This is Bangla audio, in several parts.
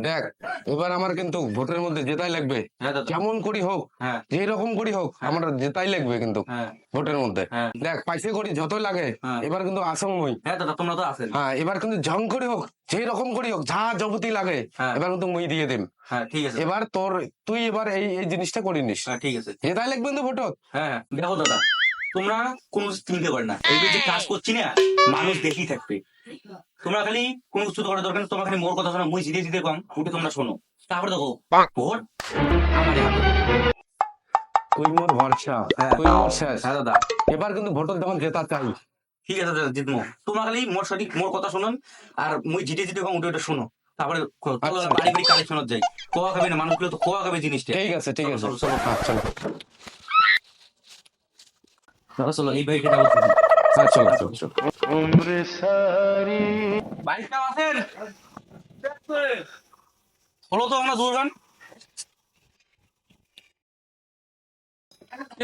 দেখ এবার আমার কিন্তু ভোটের মধ্যে জেতাই লাগবে। হ্যাঁ করি হোক হ্যাঁ। যে রকম করি হোক আমার জেতাই লাগবে কিন্তু হ্যাঁ। ভোটের মধ্যে। হ্যাঁ। দেখ পাইসে করি যত লাগে হ্যাঁ। এবার কিন্তু হ্যাঁ দাদা তোমরা তো আছেন। হ্যাঁ এবার কিন্তু ঝং করে হোক যে রকম করি হোক যা জবতি লাগে হ্যাঁ। এবার কিন্তু মুই দিয়ে দিম। হ্যাঁ ঠিক আছে। এবার তোর তুই এবার এই এই জিনিসটা করে নিস হ্যাঁ ঠিক আছে। জেতাই লাগবে কিন্তু ভোটত। হ্যাঁ দেখো দাদা তোমরা কোন চিনতে পারে না। এই যে কাজ করছি না মানুষ দেখি থাকবে। তোমরা খালি কোন কিছু করার দরকার নেই, তোমরা খালি মোর কথা শোনো মুই জিতে জিতে কম উঠে তোমরা শোনো। তারপরে দেখো ভোট আমাদের হাতে মোর ভরসা। হ্যাঁ। মোর শেষ হ্যাঁ দাদা। এবার কিন্তু ভোটত যখন জেতা চাই ঠিক আছে দাদা জিতমো তোমরা খালি মোর সঠিক মোর কথা শুনুন আর মুই জিতে জিতে কম উঠে উঠে শোনো। তারপরে আচ্ছা। বাড়ি বাড়ি কালেকশনত যাই। কোয়া খাবে না মানুষগুলো তো কোয়া খাবে জিনিসটা। ঠিক আছে ঠিক আছে। চলো, চলো, হ্যাঁ, চলো চলো এই হ্যাঁ চলো চলো চলো। বাইকটা আছেন হলো তো আমরা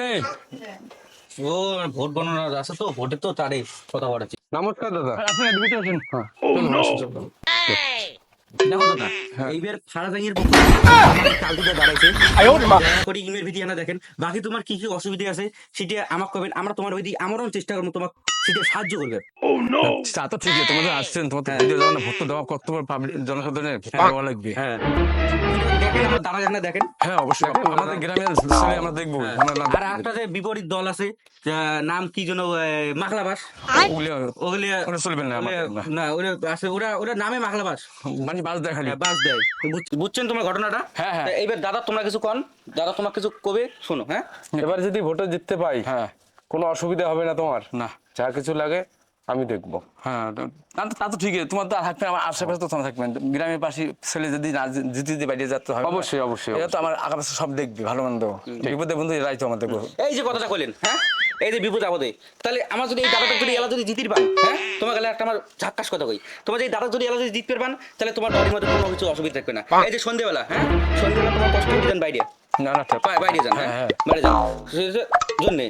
এই, ও ভোট গণনা আছে তো ভোটের তো তারে কথা বলেছি। নমস্কার দাদা। আপনি এডমিটে আছেন হ্যাঁ। দেখো দাদা হ্যাঁ। এইবার দাঁড়াইছে। ভিডিও না দেখেন। বাকি তোমার কি কি অসুবিধা আছে সেটা আমাকে কবেন আমরা তোমার ওই দিকে আমারও চেষ্টা করব তোমাকে সেটা সাহায্য করবে। তা তো ঠিকই তোমাদের আসছেন তোমাদের। ভিডিও যখন ভোট দেওয়া কর্তব্য পাবলিক জনসাধারণের দেওয়া লাগবে। হ্যাঁ। যান দেখেন। হ্যাঁ অবশ্যই। আমাদের গ্রামের ছেলে আমরা দেখব। আর একটা যে বিপরীত দল আছে নাম কি যেন মাখলাবাস। ওগুলি ওগুলি চলবে না না ওরা আছে ওরা ওরা নামে মাখলাবাস। মানে বাস দেখালি বাস দেয়। বুঝছেন তোমার ঘটনাটা? হ্যাঁ, হ্যাঁ। এইবার দাদা তোমরা কিছু কন। দাদা তোমার কিছু কবে? শোনো হ্যাঁ? এবার যদি ভোটে জিততে পাই হ্যাঁ। কোনো অসুবিধা হবে না তোমার? না। যা কিছু লাগে আমি দেখব। হ্যাঁ তা তো- ঠিকই। তোমার তো আর থাকবে আমার আশেপাশে তো তোমার থাকবেন গ্রামের পাশে ছেলে যদি না জিতে দিতে বাইরে যেতে হবে অবশ্যই, অবশ্যই, এটা তো আমার আশেপাশে সব দেখবি ভালো মন্দ। বিপদে বন্ধু এরাই তো আমার দেখব এই যে কথাটা কইলেন হ্যাঁ? এই যে বিপদ আপদে তাহলে আমার যদি এই দাদাটা যদি এলা যদি জিতির পান হ্যাঁ? তোমার গেলে একটা আমার ঝাক্কাস কথা কই। তোমার যদি দাদা যদি এলা যদি জিততে পান তাহলে তোমার বাড়ির মধ্যে কোনো কিছু অসুবিধা থাকবে না। এই যে সন্ধ্যেবেলা হ্যাঁ? সন্ধ্যেবেলা তোমার কষ্ট করে যান বাইরে। না না বাইরে যান হ্যাঁ? হ্যাঁ, বাইরে যান। জন্যে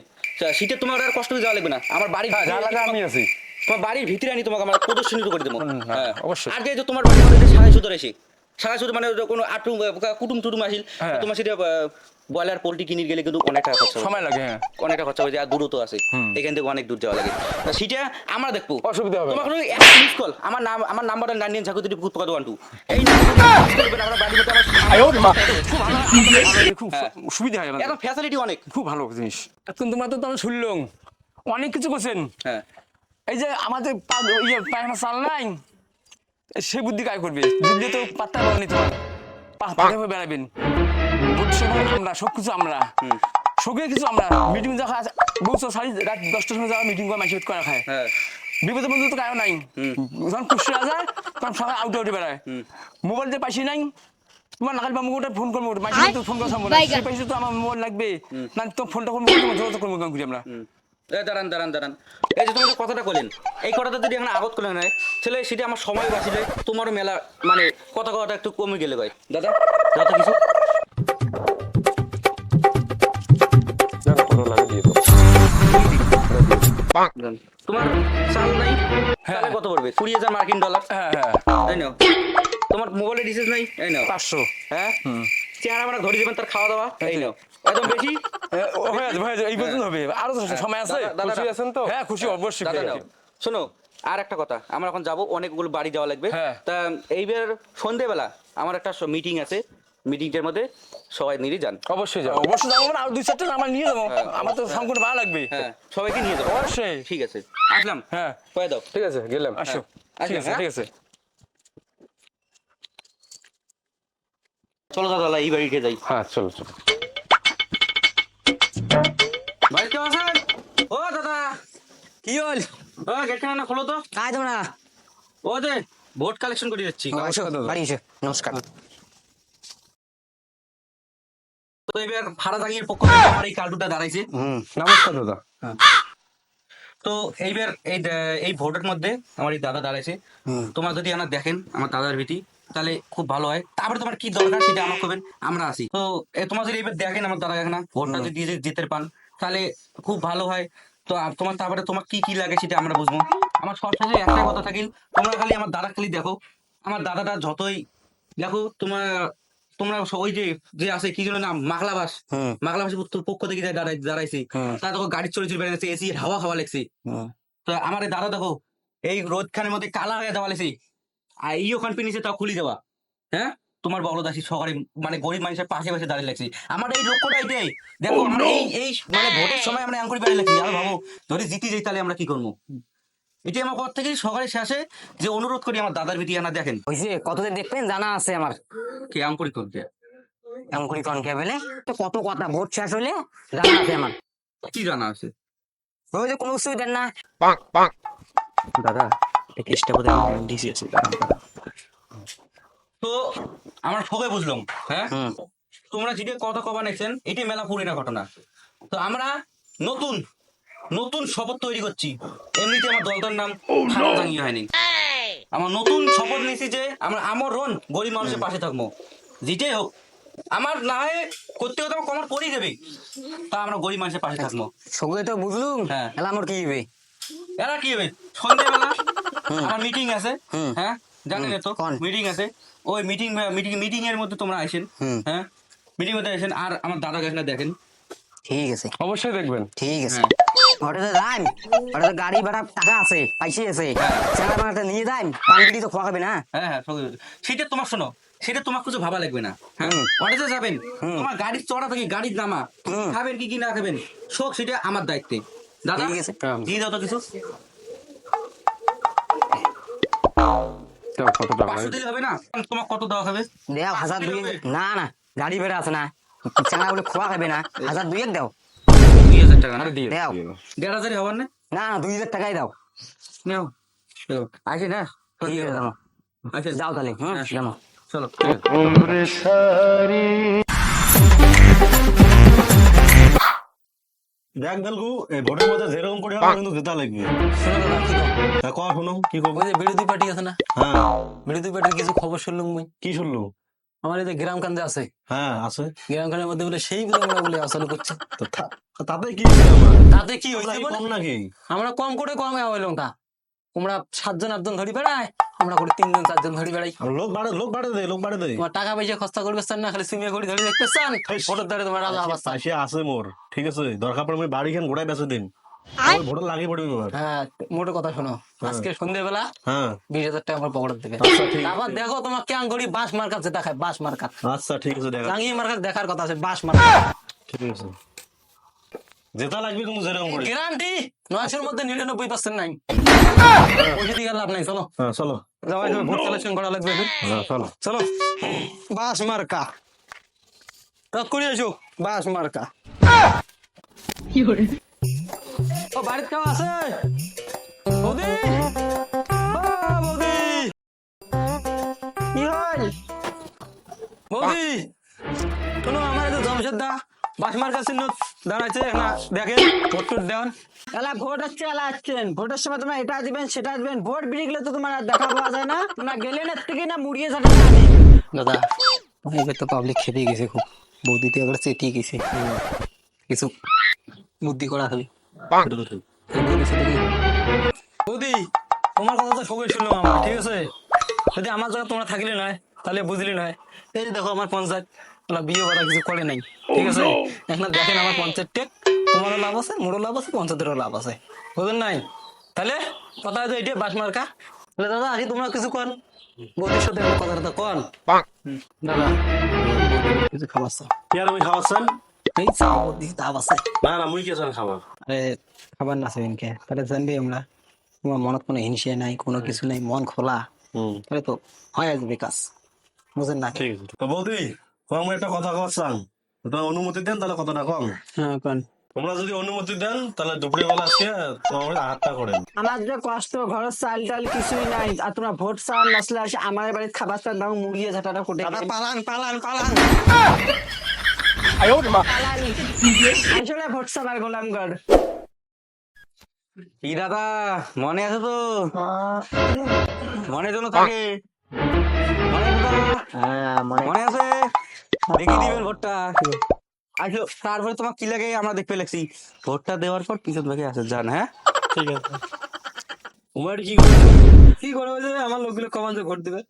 শীতে তোমার আর কষ্ট দেওয়া যাওয়া লাগবে না। আমার বাড়ি হ্যাঁ আমি আছি। তোমার বাড়ির ভিতরে আনি তোমাকে আমার প্রদর্শনী করে দেবো। হ্যাঁ, হ্যাঁ। অবশ্যই। আর যে তোমার বাড়ি সাজাই এসে সারাই সুতর মানে কোনো আটু কুটুম টুটুম আসিল। হ্যাঁ। তোমার সেটা ব্রয়লার পোল্ট্রি কিনে গেলে কিন্তু অনেক টাকা খরচা সময় লাগে হ্যাঁ। অনেকটা খরচা হয়ে যায় আর দূরও তো আছে এখান থেকে অনেক দূর যাওয়া লাগে। সেটা আমরা দেখব। অসুবিধা হবে তোমার কোনো একটা মিস কল আমার নাম আমার নাম্বারটা নানিয়ে ঝাঁকু দুটি ভূত ওয়ান টু এই আমরা বাড়ির মধ্যে আমার খুব হ্যাঁ। সুবিধা হয়। এখন ফ্যাসিলিটি অনেক। খুব ভালো জিনিস। এখন তোমার তো আমি শুনলাম। অনেক কিছু করছেন। হ্যাঁ। এই যে আমাদের পা- ইয়ে পায়খানা চাল নাই সে বুদ্ধি কাজ করবে? দিল্লি তো পাত্তা পাবেনি তোমার। পা- পায়ে পায়ে বেড়াবেন। আমরা সব কিছু আমরা। সবে কিছু আমরা। মিটিং যা বলছো সাড়ে রাত দশটার সময় যাওয়া মিটিং করে খায়। হ্যাঁ। বিপদে বন্ধু তো কায়ও নাই। যখন খুশি যায় তখন সবাই আউটে আউটে বেড়ায়। মোবাইল যে পাইছি নাই তোমার নাকাল মুখটা ফোন করব মাইসি তো ফোন করা সম্ভব না সে পাইছি তো আমার মোবাইল লাগবে। না তো ফোনটা করব যোগাযোগ করব কেমন করি আমরা? এই দাঁড়ান দাঁড়ান দাঁড়ান। এই যে তুমি যে কথাটা বলেন এই কথাটা যদি এখন আগত করে নেয় তাহলে সেটা আমার সময় বাঁচিলে তোমারও মেলা মানে কথা কথাটা একটু কমে গেলে ভাই। দাদা দাদা কিছু? তোমার চাল নাই? তাহলে কত পড়বে? কুড়ি হাজার মার্কিন ডলার? হ্যাঁ হ্যাঁ। তাই নাও। তোমার মোবাইলে রিচার্জ নাই? এই নাও। পাঁচশো। হ্যাঁ? চেহারা আমরা ধরে দেবেন তার খাওয়া দাওয়া? এই নাও। একদম বেশি হয়ে যাবে, হয়ে যাবে, এই পর্যন্ত হবে। আরও সময় আছে? খুশি আছেন তো? হ্যাঁ খুশি অবশ্যই শোনো আর একটা কথা আমরা এখন যাব অনেকগুলো বাড়ি যাওয়া লাগবে। হ্যাঁ। তা এইবার সন্ধেবেলা আমার একটা মিটিং আছে। মিটিংটার মধ্যে সবাই নিয়ে যান। অবশ্যই যাও অবশ্যই যাব আর দুই চারটা আমার নিয়ে যাব। আমার তো সম্পূর্ণ ভালো লাগবে। হ্যাঁ সবাইকে নিয়ে যাব। অবশ্যই। ঠিক আছে। আসলাম। হ্যাঁ। কয়ে দাও। ঠিক আছে গেলাম। আসো। হ্যাঁ, ঠিক আছে হ্যাঁ। ঠিক আছে। চলো দাদা এই বাড়িতে যাই। হ্যাঁ চলো চলো। কি হল? ও গেট কেন খোলো তো। কাজ তোমরা। ও যে ভোট কালেকশন করে যাচ্ছি। বাড়ি এসো। নমস্কার। তো এবার ভাড়া দাঁড়িয়ে পক্ষ থেকে আমার এই কার্ডুটা দাঁড়াইছে। নমস্কার দাদা। তো এইবার এই এই ভোটের মধ্যে আমার এই দাদা দাঁড়াইছে। তোমার যদি আমার দেখেন আমার দাদার ভীতি তাহলে খুব ভালো হয়। তারপরে তোমার কি দরকার সেটা আমার করবেন আমরা আছি তো তোমার যদি এবার দেখেন আমার দাদা এখানে ভোটটা যদি দিয়ে যেতে পান তাহলে খুব ভালো হয়। তো তোমার তারপরে তোমার কি কি লাগে সেটা আমরা বুঝব। আমার সব শেষে একটাই কথা থাকিল তোমরা খালি আমার দাদা খালি দেখো। আমার দাদাটা যতই দেখো তোমার তোমরা ওই যে যে আছে কি যেন নাম মাগলাবাস হুম মাগলাবাস তোর পক্ষ থেকে দাঁড়াই দাঁড়াইছি হুম তা দেখো গাড়ি চলে চলে বেড়াচ্ছে এসি হাওয়া খাওয়া লাগছে। তো আমার এই দাদা দেখো এই রোদ খানের মধ্যে কালা হয়ে দেওয়া লাগছে আর এই ওখান পিনিছে তাও খুলি দেওয়া। হ্যাঁ? তোমার বড়দাসী সকালে মানে গরিব মানুষের পাশে পাশে দাঁড়িয়ে লাগছে। আমার এই লক্ষ্যটা এটাই। দেখো আমরা এই এই মানে ভোটের সময় আমরা এমন করে বেড়ে লাগছি। আর ভাবো ধরে জিতে যাই তাহলে আমরা কি করব? এটি আমার পর থেকে সকালে শেষে যে অনুরোধ করি আমার দাদার বিটি আনা দেখেন। হয়েছে কতদিন দেখবেন? জানা আছে আমার। কে? আম করি করতে এমন করি কন কে বলে? তো কত কথা ভোট শেষ হলে জানা আছে আমার। কি জানা আছে? ওই যে কোনো অসুবিধা না। দাদা কেসটা বোধ হয় ডিসি আছে তো আমরা সবাই বুঝলাম হ্যাঁ? তোমরা যেটা কথা কবা নেছেন? এটি মেলা পুরিনা ঘটনা। তো আমরা নতুন নতুন শপথ তৈরি করছি। এমনিতে আমার দলটার নাম খারাপ হয়নি। আমার নতুন শপথ নিয়েছি যে আমরা আমার রন গরিব মানুষের পাশে থাকব। যেটাই হোক আমার না হয় করতে হতে আমার কমার করেই দেবে। তা আমরা গরিব মানুষের পাশে থাকব। সঙ্গে তো বুঝলুম। হ্যাঁ। এলা আমার কি হবে? এরা কি হবে? সন্ধ্যাবেলা আমার মিটিং আছে। হ্যাঁ? জানেন তো মিটিং আছে। ওই মিটিং মিটিং মিটিং এর মধ্যে তোমরা আসেন হ্যাঁ? মিটিং মধ্যে আসেন আর আমার দাদা কাছে দেখেন। ঠিক আছে। অবশ্যই দেখবেন। ঠিক আছে। হ্যাঁ। ওটা তো দাম। ওটা তো গাড়ি ভাড়া টাকা আছে পাইসে আছে। চেনা বানাতে নিয়ে দাম। পানবিড়ি তো খোয়া খাবে না। হ্যাঁ হ্যাঁ সব সেটা তোমার শোনো সেটা তোমার কিছু ভাবা লাগবে না। হ্যাঁ। অনেকে যাবেন হুম। তোমার গাড়ির চড়া থেকে গাড়ির নামা হুম। খাবেন কি কি না খাবেন শোক সেটা আমার দায়িত্বে। দাদা ঠিক আছে। দিয়ে দাও তো কিছু। কত টাকা হবে না? তোমার কত দেওয়া হবে? দেও হাজার দুই না না গাড়ি ভাড়া আছে না। চেনা বলে খোয়া খাবে না। হাজার দুইয়ের দাও। দুই হাজার টাকা না? দাও। দেড় হাজারই হবার না? না না দুই হাজার টাকাই দাও। নেও। আসি না। যাও তাহলে হ্যাঁ। জানো চলো। দেখ এই ভোটের মধ্যে যেরকম করে হবে কিন্তু জেতা লাগবে। শোনো কি কও? তা কয়া শোনো কি করব ওই যে বিরোধী পার্টি আছে না? হ্যাঁ। বিরোধী পার্টির কিছু খবর শুনলাম মুই। কি শুনলো? আমার এই যে গ্রাম কান্দে আছে। হ্যাঁ আছে। গ্রাম কান্দের মধ্যে বলে সেই বলে আমরা বলে আসলে করছে। তো তাতে কি তাতে কি আমরা হয়েছে কম নাকি? আমরা কম করে কম হইলাম তা। তোমরা সাতজন আটজন ধরি বেড়ায়। আমরা করে তিনজন চারজন ধরি বেড়াই। লোক বাড়ে লোক বাড়ে দে লোক বাড়ে দে। তোমার টাকা পয়সা খরচা করবে চান না খালি সুমিয়া করে ধরে দেখতে চান ফটোর দ্বারা তোমার রাজা অবস্থা। সে আছে মোর ঠিক আছে? দরকার পড়ে আমি বাড়ি খান গোড়ায় বেঁচে দিন। ওই ভোটে লাগিয়ে পড়বি হ্যাঁ মোটে কথা শোনো। আজকে সন্ধ্যেবেলা হ্যাঁ। বিশ হাজার টাকা আমার পকেট দেবে আচ্ছা আবার দেখো তোমার কেন করি বাস মার্কাত যেটা খায় বাস মার্কাত আচ্ছা ঠিক আছে দেখা। জাঙ্গি মার্কাত দেখার কথা আছে বাঁশ মার্কাত ঠিক আছে। জেতা লাগবে কিন্তু যেরকম করে। গ্যারান্টি নয়শোর মধ্যে নিরানব্বই পার্সেন্ট নাই। ওই দিকে লাভ নাই চলো। হ্যাঁ চলো। যাওয়াই যাবে ভোট কালেকশন করা লাগবে। হ্যাঁ চলো। চলো। বাস মার্কা। টক করে এসো বাস মার্কা। কি করে ও বাড়িতে কেউ আছে? বৌদি? বৌদি। কি হয়? বৌদি শোনো আমার এই জমশেদ দা? বাস মার্কা চিহ্ন দাঁড়াইছে না দেখেন ভোট দেওয়ান এলা ভোট হচ্ছে এলা আসছেন। ভোটের সময় তোমরা এটা দিবেন সেটা দিবেন। ভোট গেলে তো তোমার আর দেখা পাওয়া যায় না। তোমরা গেলে না থেকে না মুড়িয়ে যাবে দাদা এবার তো পাবলিক খেপে গেছে খুব। এবার চেটিয়ে গেছে। কিছু বুদ্ধি করা হবে। বৌদি তোমার কথা তো সবাই শুনলাম আমার ঠিক আছে? যদি আমার জায়গা তোমরা থাকলে নয় তাহলে বুঝলি নয়। এই দেখো আমার পঞ্চায়েত। ওরা বিয়ে করা কিছু করে নাই। ঠিক আছে? এখন দেখেন আমার পঞ্চায়েত টেক তোমারও লাভ আছে মোরও লাভ আছে পঞ্চায়েতেরও লাভ আছে। বুঝলেন নাই? তাহলে কথা হয়তো এটা বাস মার্কা। তাহলে দাদা আজ তোমরা কিছু কন। বৌদির কথাটা কন। দাদা কিছু খাবার কি আর আমি খাওয়াচ্ছেন এই চাও বৌদি দাব আছে। না না মুই কি খাবার? আরে খাবার না সেদিন তাহলে জানবি আমরা তোমার মনত কোনো হিংসে নাই কোনো কিছু নাই মন খোলা। তাহলে তো হয় আসবে কাজ বুঝেন না। ঠিক আছে। তো বৌদি কম একটা কথা অনুমতি দেন তাহলে কথাটা কম হ্যাঁ কোন। তোমরা যদি অনুমতি দেন তাহলে দুপুরে বেলা আজকে তোমার হাতটা করেন আমার যে কষ্ট ঘরের চাল টাল কিছুই নাই। আর তোমরা ভোট চাল নসলে আসে আমার বাড়িতে খাবার চাল দাও মুড়িয়ে ঝাঁটাটা কোটে পালান পালান পালান। আসলে ভোট গোলামগড় কি দাদা মনে আছে তো? মনে যেন থাকে। মনে আছে? দেখি দিবেন ভোটটা। আসলো তারপরে তোমার কি লাগে আমরা দেখতে লাগছি ভোটটা দেওয়ার পর পিছন থেকে আসে যান হ্যাঁ? ঠিক আছে। তোমার কি কি করে যাবে আমার লোকগুলো কমান যে ভোট দেবে।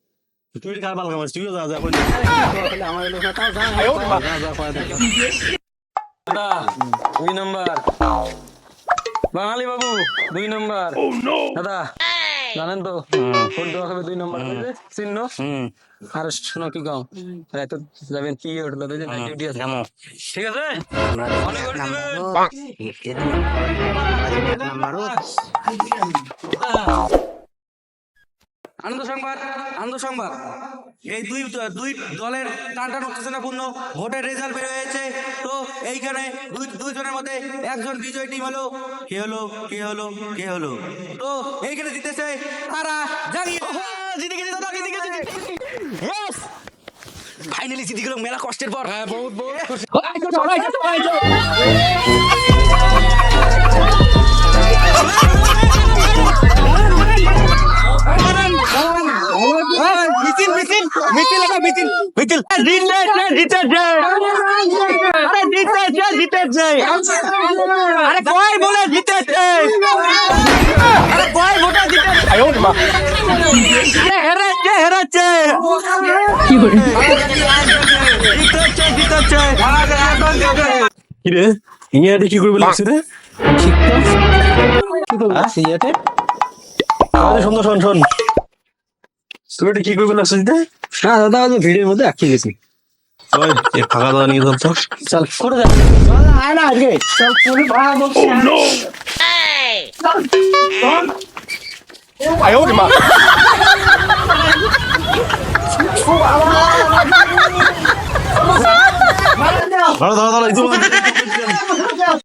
তুই কার পাল কামাস তুইও যা যা কই আমার লোক না, তাও যা, যা, যা, করে দে। দাদা দুই নম্বর। বাঙালি বাবু দুই নম্বর। দাদা। জানেন তো ভোট দেওয়া হবে দুই নম্বর? চিহ্ন আর শোনো কি কম রাত যাবেন কি উঠল ডিউটি আছে ঠিক আছে অনেক। আনন্দ সংবাদ আনন্দ সংবাদ। এই দুই দুই দলের টান টান উত্তেজনাপূর্ণ ভোটের রেজাল্ট বের হয়েছে। তো এইখানে দুই দুইজনের মধ্যে একজন বিজয় টিম হলো কে হলো কে হলো কে হলো? তো এইখানে জিতেছে তারা জানিয়ে জিতে গেছে দাদা জিতে গেছে। ফাইনালি জিতে গেল মেলা কষ্টের পর। হ্যাঁ বহুত বহুত মিছিল লাগা মিছিল। মিছিল। জিতেছে আরে জিতেছে জিতেছে আরে কয় বলে জিতেছে আরে কয় ভোটে জিতেছে আরে হেরেছে হেরেছে কি করে জিতেছে জিতেছে কি রে? ইংরেজি কি করবে লাগছে রে? কি? আরে শোন শোন শোন। তুই এটা কি করবে লাগছে না দাদা আমি ভিডিওর মধ্যে আটকে গেছি ফাঁকা দাদা নিয়ে চল তো চল করে যা দাঁড়া দাঁড়া দাঁড়া এই তো